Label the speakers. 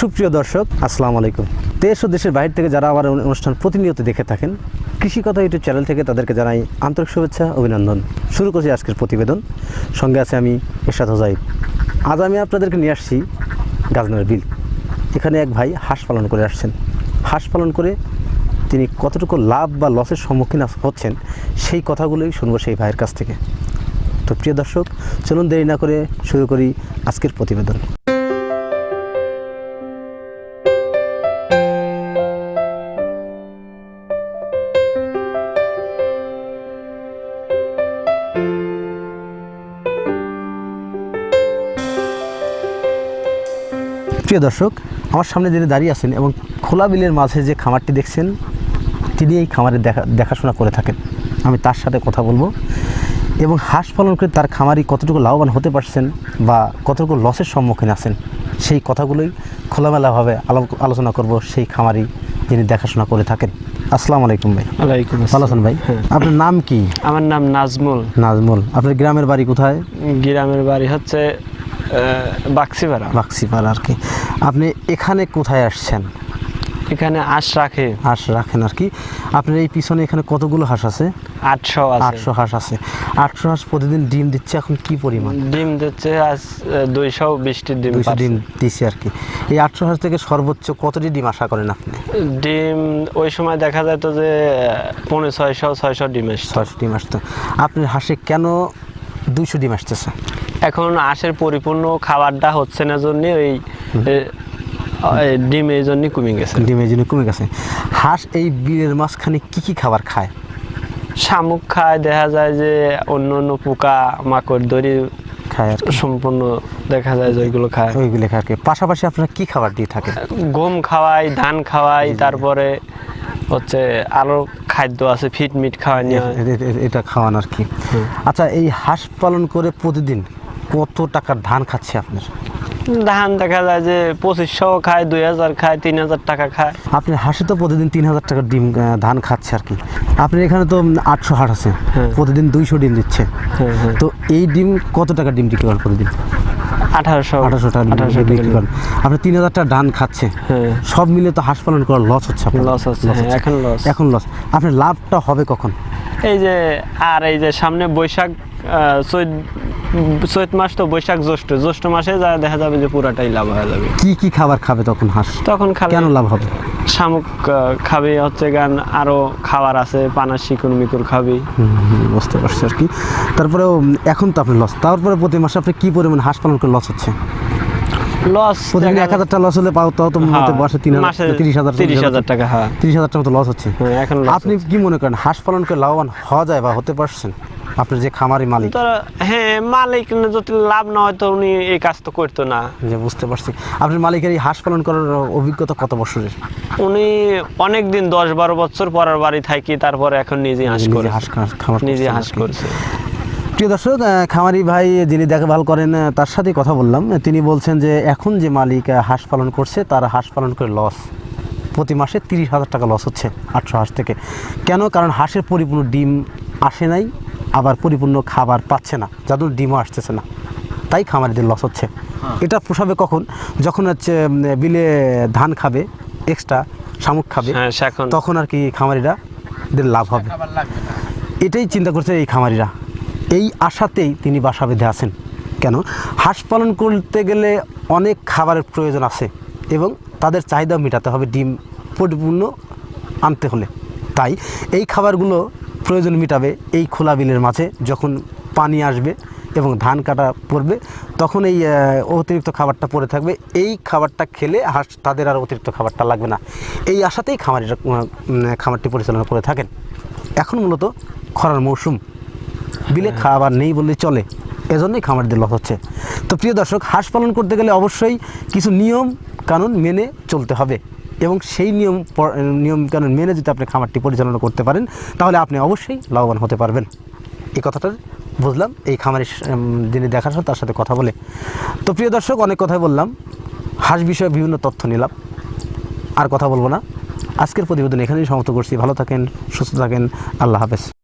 Speaker 1: সুপ্রিয় দর্শক, আসসালামু আলাইকুম। দেশ ও দেশের বাইরে থেকে যারা আমার অনুষ্ঠান প্রতিনিয়ত দেখে থাকেন কৃষি কথা ইউটিউব চ্যানেল থেকে তাদেরকে জানাই আন্তরিক শুভেচ্ছা, অভিনন্দন। শুরু করছি আজকের প্রতিবেদন। সঙ্গে আছে আমি এরশাদ হোজাইব আজ আমি আপনাদেরকে নিয়ে আসছি গাজনার বিল। এখানে এক ভাই হাঁস পালন করে আসছেন। হাঁস পালন করে তিনি কতটুকু লাভ বা লসের সম্মুখীন হচ্ছেন, সেই কথাগুলোই শুনব সেই ভাইয়ের কাছ থেকে। তো প্রিয় দর্শক, চলুন দেরি না করে শুরু করি আজকের প্রতিবেদন। প্রিয় দর্শক আমার সামনে যিনি দাঁড়িয়ে আছেন এবং খোলা বিলের মাঝে যে খামারটি দেখছেন তিনি এই খামারের দেখা দেখাশোনা করে থাকেন। আমি তার সাথে কথা বলব। এবং হাঁস পালন করে তার খামারি কতটুকু লাভবান হতে পারছেন বা কতটুকু লসের সম্মুখীন আছেন সেই কথাগুলোই খোলামেলাভাবে আলো- আলোচনা করব সেই খামারি যিনি দেখাশোনা করে থাকেন। আসসালামু আলাইকুম ভাই।
Speaker 2: ওয়ালাইকুম
Speaker 1: ভালো আছেন ভাই? আপনার নাম কি?
Speaker 2: আমার নাম নাজমুল।
Speaker 1: নাজমুল। আপনার গ্রামের বাড়ি কোথায়?
Speaker 2: গ্রামের বাড়ি হচ্ছে বাক্সিপাড়া।
Speaker 1: বাক্সিপাড়া আর কি। আপনি এখানে কোথায় আসছেন?
Speaker 2: এখানে আশ রাখে।
Speaker 1: হাঁস রাখেন আর কি। আপনার এই পিছনে এখানে কতগুলো হাঁস আছে?
Speaker 2: আটশো
Speaker 1: আটশো হাঁস আছে। আটশো হাঁস প্রতিদিন ডিম দিচ্ছে এখন কি পরিমাণ?
Speaker 2: ডিম দিচ্ছে আজ দুইশো বিশটি ডিম
Speaker 1: দুইশো ডিম দিচ্ছে আর কি। এই আটশো হাঁস থেকে সর্বোচ্চ কতটি ডিম আশা করেন আপনি?
Speaker 2: ডিম ওই সময় দেখা যায় তো যে পনেরো ছয়শো ছয়শো ডিম এসছে
Speaker 1: ছয়শো ডিম আসতো। আপনার হাঁসে কেন দুইশো ডিম আসতেছে?
Speaker 2: এখন আশের পরিপূর্ণ খাবারটা হচ্ছে না জন্য ওই এ, এই ডিম এই জন্য কমে গেছে।
Speaker 1: ডিমের জন্য কমে গেছে। হাঁস এই বিলের মাঝখানে কি কি খাবার খায়?
Speaker 2: শামুক খায় দেখা যায় যে অন্য অন্য পোকা মাকড় দড়ি
Speaker 1: খায়
Speaker 2: সম্পূর্ণ দেখা যায় যে ওইগুলো খায়।
Speaker 1: ওইগুলো খায় পাশাপাশি আপনারা কি খাবার দিয়ে থাকেন?
Speaker 2: গম খাওয়াই ধান খাওয়াই তারপরে হচ্ছে আরও খাদ্য আছে ফিট মিট
Speaker 1: এ- এটা খাওয়ান আর কি। আচ্ছা এই হাঁস পালন করে প্রতিদিন কত টাকার ধান খাচ্ছে আপনার?
Speaker 2: ধান দেখা যায় যে পঁচিশশো খায় দুই হাজার খায় তিন হাজার টাকা খায়।
Speaker 1: আপনি হাঁসে তো প্রতিদিন তিন হাজার টাকার ডিম ধান খাচ্ছে আর কি। আপনি এখানে তো আটশো হাঁস আছে
Speaker 2: হ্যাঁ।
Speaker 1: প্রতিদিন দুইশো ডিম দিচ্ছে।
Speaker 2: হ্যাঁ হ্যাঁ।
Speaker 1: তো এই ডিম কত টাকা ডিম বিক্রি করেন প্রতিদিন?
Speaker 2: আঠারোশো
Speaker 1: আঠারোশো টাকা
Speaker 2: আঠারোশো
Speaker 1: বিক্রি করেন। আপনি তিন হাজার টাকা ধান খাচ্ছে। সব মিলে তো হাঁস পালন করার লস হচ্ছে আপনার।
Speaker 2: লস হচ্ছে এখন লস
Speaker 1: এখন লস আপনার লাভটা হবে কখন?
Speaker 2: এই যে আর এই যে সামনে বৈশাখ চৈত চৈত মাস তো বৈশাখ জ্যৈষ্ঠ। জ্যৈষ্ঠ মাসে যা দেখা যাবে যে পুরাটাই লাভ হয়ে যাবে।
Speaker 1: কি কি খাবার খাবে তখন হাঁস?
Speaker 2: তখন খাবে
Speaker 1: কেন লাভ হবে?
Speaker 2: শামুক খাবে হচ্ছে গান আরও খাবার আছে পানা শিকুর মিকুর খাবি।
Speaker 1: বুঝতে পারছি আর কি। তারপরেও উম, এখন তো আপনি লস তারপরে প্রতি মাসে আপনি কি পরিমাণ হাঁস পালন করে লস হচ্ছে?
Speaker 2: লস
Speaker 1: প্রতিদিন এক হাজার টাকা লস হলে পাও তাও তো মনে মাসে তিন হাজার তিরিশ হাজার
Speaker 2: তিরিশ হাজার টাকা হ্যাঁ।
Speaker 1: তিরিশ হাজার টাকা তো লস হচ্ছে।
Speaker 2: হ্যাঁ, এখন
Speaker 1: আপনি কি মনে করেন হাঁস পালন করে লাভবান হওয়া যায় বা হতে পারছেন? আপনার যে খামারি মালিক।
Speaker 2: হ্যাঁ মালিক যদি লাভ না হয় তো উনি এই কাজ তো করতো না।
Speaker 1: যে বুঝতে পারছি। আপনার মালিকের এই হাঁস পালন করার অভিজ্ঞতা কত বছরের?
Speaker 2: উনি অনেক দিন দশ বারো বছর পরের বাড়ি থাকি তারপরে এখন নিজে হাঁস করে
Speaker 1: হাঁস খামার
Speaker 2: নিজে হাঁস করছে।
Speaker 1: প্রিয় দর্শক খামারি ভাই যিনি দেখভাল করেন তার সাথে কথা বললাম। তিনি বলছেন যে এখন যে মালিক হাঁস পালন করছে তার হাঁস পালন করে লস প্রতি মাসে তিরিশ হাজার টাকা লস হচ্ছে আটশো হাঁস থেকে। কেন? কারণ হাঁসের পরিপূর্ণ ডিম আসে নাই। আবার পরিপূর্ণ খাবার পাচ্ছে না। যার জন্য ডিমও আসতেছে না। তাই খামারিদের লস হচ্ছে। এটা পোষাবে কখন? যখন হচ্ছে বিলে ধান খাবে এক্সট্রা শামুক খাবে
Speaker 2: হ্যাঁ
Speaker 1: তখন আর কি খামারিরা দের লাভ হবে। এটাই চিন্তা করছে এই খামারিরা। এই আশাতেই তিনি বাসা বেঁধে আছেন। কেন? হাঁস পালন করতে গেলে অনেক খাবারের প্রয়োজন আছে এবং তাদের চাহিদা মেটাতে হবে ডিম পরিপূর্ণ আনতে হলে। তাই এই খাবারগুলো প্রয়োজন মেটাবে এই খোলা বিলের মাঝে যখন পানি আসবে এবং ধান কাটা পড়বে তখন এই অতিরিক্ত খাবারটা পড়ে থাকবে। এই খাবারটা খেলে হাঁস তাদের আর অতিরিক্ত খাবারটা লাগবে না। এই আশাতেই খামারিরা খামারটি পরিচালনা করে থাকেন। এখন মূলত খরার মৌসুম। বিলে খাবার নেই বললে চলে। এজন্যই খামারদের লস হচ্ছে। তো প্রিয় দর্শক হাঁস পালন করতে গেলে অবশ্যই কিছু নিয়ম কানুন মেনে চলতে হবে। এবং সেই নিয়ম নিয়মকানুন নিয়ম কানুন মেনে যদি আপনি খামারটি পরিচালনা করতে পারেন, তাহলে আপনি অবশ্যই লাভবান হতে পারবেন। এই কথাটার বুঝলাম, এই খামারের যিনি দেখার তার সাথে কথা বলে। তো প্রিয় দর্শক, অনেক কথাই বললাম, হাঁস বিষয়ে বিভিন্ন তথ্য নিলাম, আর কথা বলব না। আজকের প্রতিবেদন এখানেই সমাপ্ত করছি। ভালো থাকেন, সুস্থ থাকেন, আল্লাহ হাফেজ।